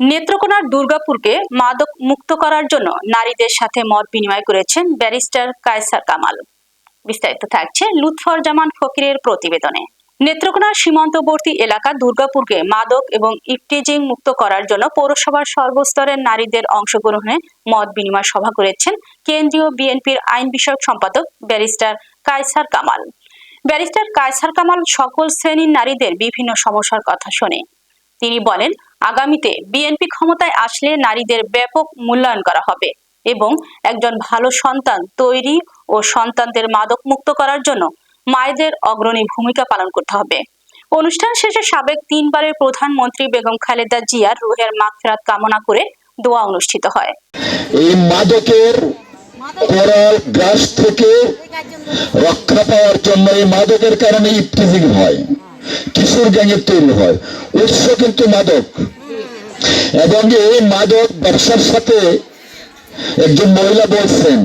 নেত্রকোনার দুর্গাপুরকে মাদক মুক্ত করার জন্য নারীদের সাথে মত বিনিময় করেছেন ব্যারিস্টার কায়সার কামাল। বিস্তারিত থাকছে লুৎফর জামান ফকিরের প্রতিবেদনে। নেত্রকোনার সীমান্তবর্তী এলাকা দুর্গাপুরকে মাদক এবং ইফটিজিং মুক্ত করার জন্য পৌরসভার সর্বস্তরের নারীদের অংশগ্রহণে মত বিনিময় সভা করেছেন কেন্দ্রীয় বিএনপির আইন বিষয়ক সম্পাদক ব্যারিস্টার কায়সার কামাল। ব্যারিস্টার কায়সার কামাল সকল শ্রেণির নারীদের বিভিন্ন সমস্যার কথা শোনে। তিনি বলেন আগামীতে বিএনপি ক্ষমতায় আসলে নারীদের ব্যাপক মূল্যায়ন করা হবে এবং একজন ভালো সন্তান তৈরি ও সন্তানদের মাদক মুক্ত করার জন্য মায়েদের অগ্রণী ভূমিকা পালন করতে হবে। অনুষ্ঠান শেষে সাবেক তিনবারের প্রধানমন্ত্রী বেগম খালেদা জিয়ার রুহের মাগফিরাত কামনা করে দোয়া অনুষ্ঠিত হয়। এই মাদকের কোরাল গ্রাস থেকে রক্ষা পাওয়ার জন্য এই মাদকের কারণে ইফটিজিং হয়। কিশোর গ্যাংয়ের তৈরি হয়। উৎস কিন্তু মাদক। এবং এই মাদক ব্যবসার সাথে একজন মহিলা বলছেন